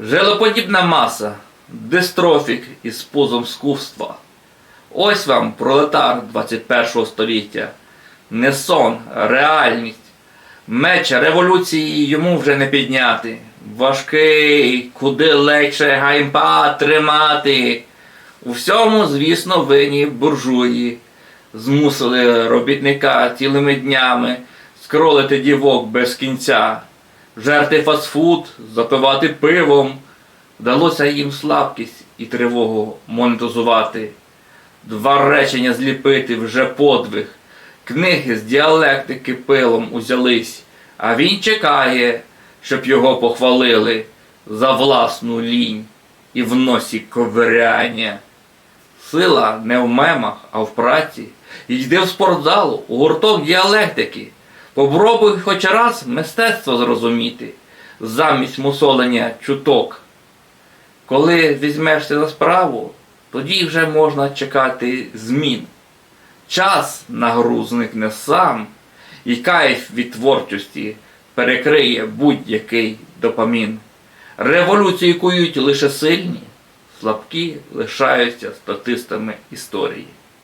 Желеподібна маса, дистрофік із пузом скуфства. Ось вам пролетар 21 століття. Не сон, реальність. Меч революції йому вже не підняти. Важкий, куди легше гаймпа тримати. У всьому, звісно, винні буржуї. Змусили робітника цілими днями скролити дівок без кінця, жерти фастфуд, запивати пивом. Вдалося їм слабкість і тривогу монетизувати. Два речення зліпити вже подвиг. Книги з діалектики пилом узялись, а він чекає, щоб його похвалили за власну лінь і в носі ковиряння. Сила не в мемах, а в праці. Йди в спортзал, у гурток діалектики. Попробуй хоч раз мистецтво зрозуміти, замість мусолення чуток. Коли візьмешся за справу, тоді вже можна чекати змін. Час на гру зникне сам, і кайф від творчості перекриє будь-який допамін. Революції кують лише сильні, слабкі лишаються статистами історії.